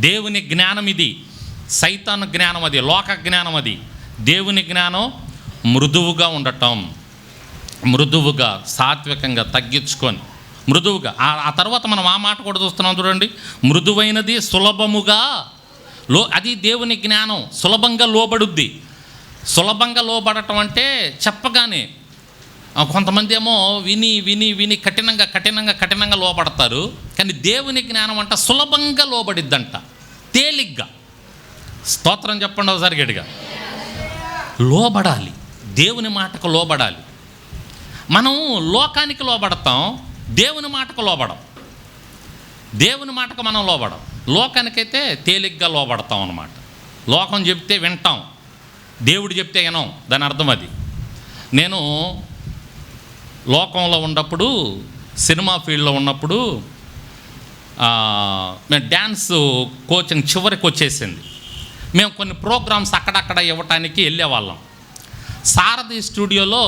దేవుని జ్ఞానం ఇది. సైతాన్ జ్ఞానం అది లోక జ్ఞానం అది. దేవుని జ్ఞానం మృదువుగా ఉండటం మృదువుగా సాత్వికంగా తగ్గించుకొని మృదువుగా. ఆ తర్వాత మనం ఆ మాట కూడా చూస్తున్నాం చూడండి. మృదువైనది సులభముగా లో అది దేవుని జ్ఞానం. సులభంగా లోబడుద్ది. సులభంగా లోబడటం అంటే చెప్పగానే. కొంతమంది ఏమో విని విని విని కఠినంగా కఠినంగా కఠినంగా లోబడతారు. కానీ దేవుని జ్ఞానం అంట సులభంగా లోబడిద్దంట. తేలిగ్గా. స్తోత్రం చెప్పండి ఒకసారి గడిగా లోబడాలి. దేవుని మాటకు లోబడాలి. మనం లోకానికి లోబడతాం. దేవుని మాటకు లోబడం. దేవుని మాటకు మనం లోబడం. లోకానికైతే తేలిగ్గా లోబడతాం అన్నమాట. లోకం చెప్తే వింటాం. దేవుడు చెప్తే వినం. దాని అర్థం అది. నేను లోకంలో ఉన్నప్పుడు సినిమా ఫీల్డ్లో ఉన్నప్పుడు మేము డ్యాన్స్ కోచింగ్ చివరికి వచ్చేసింది. మేము కొన్ని ప్రోగ్రామ్స్ అక్కడక్కడ ఇవ్వటానికి వెళ్ళేవాళ్ళం. సారథి స్టూడియోలో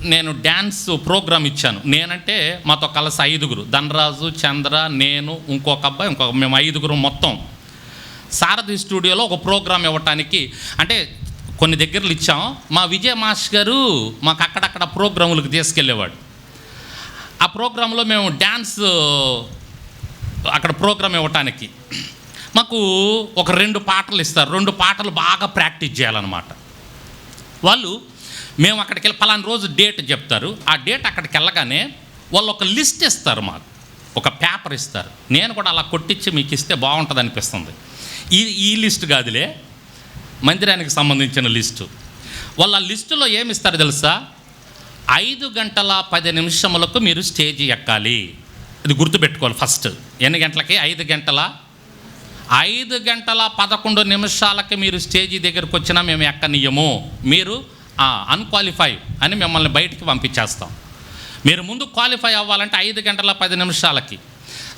నేను డ్యాన్స్ ప్రోగ్రామ్ ఇచ్చాను. నేనంటే మాతో కలిసి ఐదుగురు. ధనరాజు చంద్ర నేను ఇంకొక అబ్బాయి ఇంకొక మేము ఐదుగురు మొత్తం. సారథి స్టూడియోలో ఒక ప్రోగ్రామ్ ఇవ్వటానికి అంటే కొన్ని దగ్గరలు ఇచ్చాం. మా విజయ మాస్ గారు మాకు అక్కడక్కడ ప్రోగ్రాములకు తీసుకెళ్ళేవాడు. ఆ ప్రోగ్రాంలో మేము డ్యాన్స్ అక్కడ ప్రోగ్రామ్ ఇవ్వటానికి మాకు ఒక రెండు పాటలు ఇస్తారు. రెండు పాటలు బాగా ప్రాక్టీస్ చేయాలన్నమాట. వాళ్ళు మేము అక్కడికి వెళ్ళి పలానా రోజు డేట్ చెప్తారు. ఆ డేట్ అక్కడికి వెళ్ళగానే వాళ్ళు ఒక లిస్ట్ ఇస్తారు మాకు. ఒక పేపర్ ఇస్తారు. నేను కూడా అలా కొట్టించి మీకు ఇస్తే బాగుంటుంది అనిపిస్తుంది. ఈ ఈ లిస్ట్ కాదులే. మందిరానికి సంబంధించిన లిస్టు. వాళ్ళు ఆ లిస్టులో ఏమిస్తారు తెలుసా? ఐదు గంటల పది నిమిషములకు మీరు స్టేజ్ ఎక్కాలి. ఇది గుర్తుపెట్టుకోవాలి ఫస్ట్. ఎన్ని గంటలకి? ఐదు గంటల ఐదు గంటల పదకొండు నిమిషాలకి మీరు స్టేజీ దగ్గరకు వచ్చినా మేము ఎక్కనియము మీరు అన్క్వాలిఫై అని మిమ్మల్ని బయటికి పంపించేస్తాం. మీరు ముందు క్వాలిఫై అవ్వాలంటే ఐదు గంటల పది నిమిషాలకి.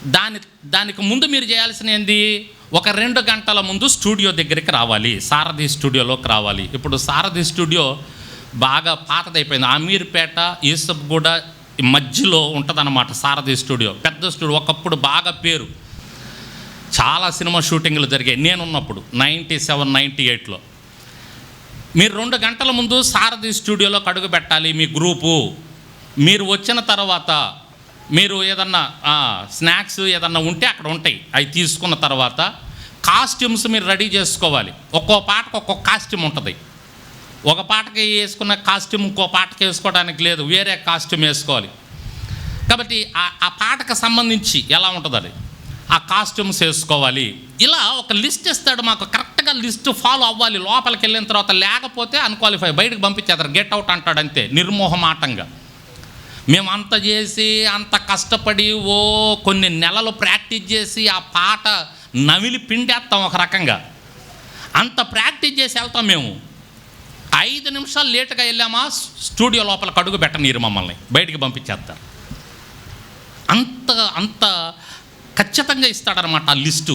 దాని దానికి ముందు మీరు చేయాల్సిన ఏంది? ఒక రెండు గంటల ముందు స్టూడియో దగ్గరికి రావాలి. సారథి స్టూడియోలోకి రావాలి. ఇప్పుడు సారథి స్టూడియో బాగా పాతదైపోయింది. అమీర్పేట యూసఫ్ కూడా మధ్యలో ఉంటుందన్నమాట సారథి స్టూడియో. పెద్ద స్టూడియో ఒకప్పుడు బాగా పేరు. చాలా సినిమా షూటింగ్లు జరిగాయి. నేనున్నప్పుడు నైంటీ సెవెన్ నైంటీ ఎయిట్లో. మీరు రెండు గంటల ముందు సారథి స్టూడియోలోకి కడుగు పెట్టాలి మీ గ్రూపు. మీరు వచ్చిన తర్వాత మీరు ఏదన్నా స్నాక్స్ ఏదన్నా ఉంటే అక్కడ ఉంటాయి. అవి తీసుకున్న తర్వాత కాస్ట్యూమ్స్ మీరు రెడీ చేసుకోవాలి. ఒక్కో పాటకు ఒక్కొక్క కాస్ట్యూమ్ ఉంటుంది. ఒక పాటకి వేసుకున్న కాస్ట్యూమ్ ఇంకో పాటకి వేసుకోవడానికి లేదు. వేరే కాస్ట్యూమ్ వేసుకోవాలి. కాబట్టి ఆ ఆ పాటకు సంబంధించి ఎలా ఉంటుంది అది? ఆ కాస్ట్యూమ్స్ వేసుకోవాలి. ఇలా ఒక లిస్ట్ ఇస్తాడు మాకు కరెక్ట్గా లిస్ట్ ఫాలో అవ్వాలి. లోపలికి వెళ్ళిన తర్వాత లేకపోతే అన్క్వాలిఫై బయటకు పంపించేస్తారు. గెట్ అవుట్ అంటాడు అంతే నిర్మోహమాటంగా. మేము అంత చేసి అంత కష్టపడి ఓ కొన్ని నెలలు ప్రాక్టీస్ చేసి ఆ పాట నవిలి పిండేస్తాం ఒక రకంగా. అంత ప్రాక్టీస్ చేసి వెళ్తాం మేము. ఐదు నిమిషాలు లేటుగా వెళ్ళామా స్టూడియో లోపల కడుగు పెట్టనీరు మమ్మల్ని బయటికి పంపించేస్తారు. అంత అంత ఖచ్చితంగా ఇస్తాడనమాట ఆ లిస్టు.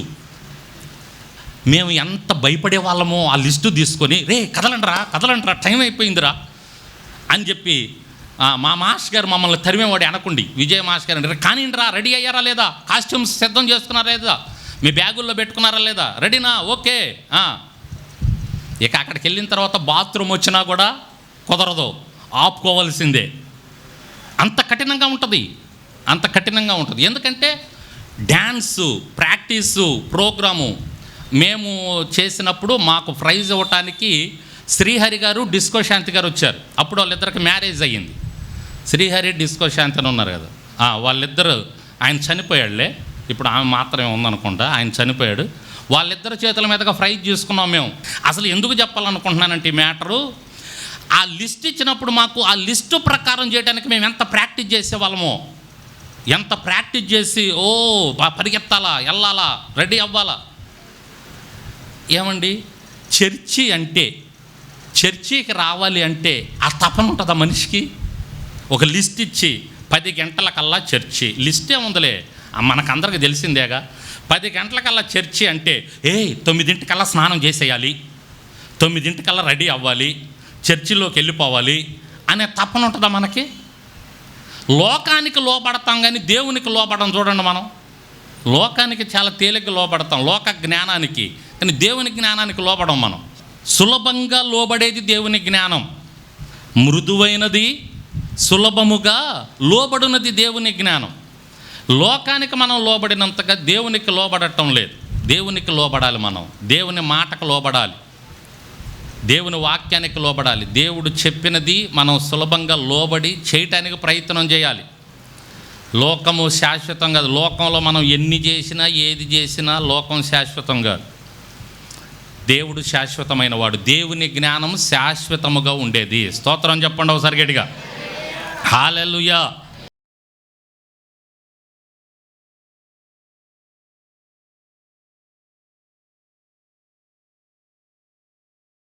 మేము ఎంత భయపడే వాళ్ళమో ఆ లిస్టు తీసుకొని రే కదలండ్రా కదలండ్రా టైం అయిపోయిందిరా అని చెప్పి మా మాస్ గారు మమ్మల్ని తరిమేవాడు అనకుండి విజయ మాస్ గారు అంటే కానిండ్రా రెడీ అయ్యారా లేదా? కాస్ట్యూమ్స్ సిద్ధం చేసుకున్నారా లేదా? మీ బ్యాగుల్లో పెట్టుకున్నారా లేదా? రెడీనా? ఓకే. ఇక అక్కడికి వెళ్ళిన తర్వాత బాత్రూమ్ వచ్చినా కూడా కుదరదు ఆపుకోవాల్సిందే. అంత కఠినంగా ఉంటుంది అంత కఠినంగా ఉంటుంది. ఎందుకంటే డ్యాన్సు ప్రాక్టీసు ప్రోగ్రాము మేము చేసినప్పుడు మాకు ప్రైజ్ ఇవ్వటానికి శ్రీహరి గారు డిస్కో శాంతి గారు వచ్చారు. అప్పుడు వాళ్ళిద్దరికి మ్యారేజ్ అయ్యింది. శ్రీహరి డిస్కో శాంతి అని ఉన్నారు కదా. వాళ్ళిద్దరు ఆయన చనిపోయాడులే. ఇప్పుడు ఆమె మాత్రమే ఉందనుకుంటా ఆయన చనిపోయాడు. వాళ్ళిద్దరు చేతుల మీదగా ప్రైజ్ చేసుకున్నాం మేము. అసలు ఎందుకు చెప్పాలనుకుంటున్నానంటే ఈ మ్యాటరు ఆ లిస్ట్ ఇచ్చినప్పుడు మాకు ఆ లిస్టు ప్రకారం చేయడానికి మేము ఎంత ప్రాక్టీస్ చేసేవాళ్ళమో ఎంత ప్రాక్టీస్ చేసి ఓ పరిగెత్తాలా వెళ్ళాలా రెడీ అవ్వాలా? ఏమండి? చర్చి అంటే చర్చికి రావాలి అంటే ఆ తపన ఉంటుందా మనిషికి? ఒక లిస్ట్ ఇచ్చి పది గంటలకల్లా చర్చి. లిస్టే ఉందిలే మనకందరికి తెలిసిందేగా. పది గంటలకల్లా చర్చి అంటే ఏ తొమ్మిదింటికల్లా స్నానం చేసేయాలి. తొమ్మిదింటికల్లా రెడీ అవ్వాలి. చర్చిలోకి వెళ్ళిపోవాలి. అనే తపన ఉంటుందా మనకి? లోకానికి లోపడతాం కానీ దేవునికి లోపడం చూడండి మనం. లోకానికి చాలా తేలిక లోపడతాం లోక జ్ఞానానికి. కానీ దేవుని జ్ఞానానికి లోపడం మనం. సులభంగా లోబడేది దేవుని జ్ఞానం. మృదువైనది సులభముగా లోబడినది దేవుని జ్ఞానం. లోకానికి మనం లోబడినంతగా దేవునికి లోబడటం లేదు. దేవునికి లోబడాలి మనం. దేవుని మాటకు లోబడాలి. దేవుని వాక్యానికి లోబడాలి. దేవుడు చెప్పినది మనం సులభంగా లోబడి చేయటానికి ప్రయత్నం చేయాలి. లోకము శాశ్వతం కాదు. లోకంలో మనం ఎన్ని చేసినా ఏది చేసినా లోకం శాశ్వతం కాదు. దేవుడు శాశ్వతమైన వాడు. దేవుని జ్ఞానం శాశ్వతముగా ఉండేది. స్తోత్రం చెప్పండి ఒకసారి గట్టిగా. హాలెలుయా